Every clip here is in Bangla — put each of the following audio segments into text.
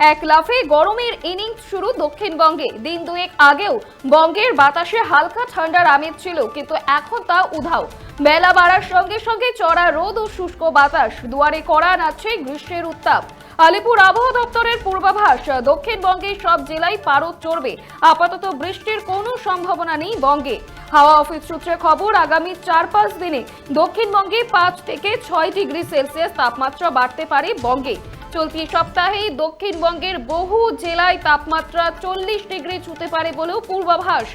এক লাফে গরমের ইনিংস শুরু দক্ষিণবঙ্গে। দিন দুয়েক আগেও বঙ্গের বাতাসে হালকা ঠান্ডার আমেজ ছিল, কিন্তু এখন তা উধাও। বেলা বাড়ার সঙ্গে সঙ্গে চড়া রোদ ও শুষ্ক বাতাস, দুয়ারে কড়া নাচছে গ্রীষ্মের উত্তাপ। আলিপুর আবহাওয়া দপ্তরের পূর্বাভাস দক্ষিণবঙ্গের সব জেলায় পারদ চড়বে। আপাতত বৃষ্টির কোনো সম্ভাবনা নেই বঙ্গে। হাওয়া অফিস সূত্রে খবর, আগামী চার পাঁচ দিনে দক্ষিণবঙ্গে পাঁচ থেকে ছয় ডিগ্রি সেলসিয়াস তাপমাত্রা বাড়তে পারে বঙ্গে। চলতি সপ্তাহে দক্ষিণবঙ্গের বহু জেলায় তাপমাত্রা চল্লিশ ডিগ্রি ছুতে পারে বলেও পূর্বাভাস।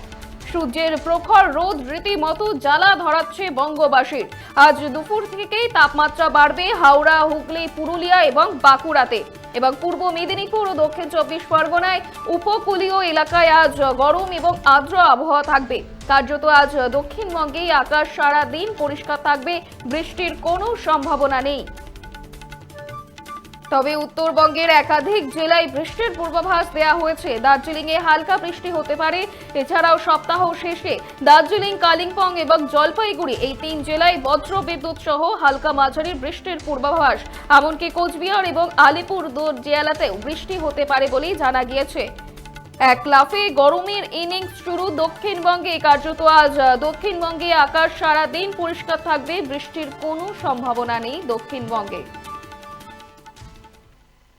সূর্যের প্রখর রোদ রীতিমতো জ্বালা ধরাচ্ছে বঙ্গবাসীর। আজ দুপুর থেকেই তাপমাত্রা বাড়বে হাওড়া, হুগলি, পুরুলিয়া এবং বাঁকুড়াতে। এবং পূর্ব মেদিনীপুর ও দক্ষিণ চব্বিশ পরগনায় উপকূলীয় এলাকায় আজ গরম এবং আর্দ্র আবহাওয়া থাকবে। কার্যত আজ দক্ষিণবঙ্গে আকাশ সারা দিন পরিষ্কার থাকবে, বৃষ্টির কোনো সম্ভাবনা নেই। তবে উত্তরবঙ্গের একাধিক জেলায় বৃষ্টির পূর্বাভাস দেওয়া হয়েছে। দার্জিলিং এ হালকা বৃষ্টি হতে পারে। এছাড়াও সপ্তাহ শেষে দার্জিলিং, কালিম্পং এবং জলপাইগুড়ি এই তিন জেলায় বজ্র বিদ্যুৎ সহ হালকা মাঝারি বৃষ্টির পূর্বাভাস। এমনকি কোচবিহার এবং আলিপুর জেলাতেও বৃষ্টি হতে পারে বলেই জানা গিয়েছে। এক লাফে গরমের ইনিংস শুরু দক্ষিণবঙ্গে। কার্যত আজ দক্ষিণবঙ্গে আকাশ সারা দিন পরিষ্কার থাকবে। বৃষ্টির কোনো সম্ভাবনা নেই দক্ষিণবঙ্গে।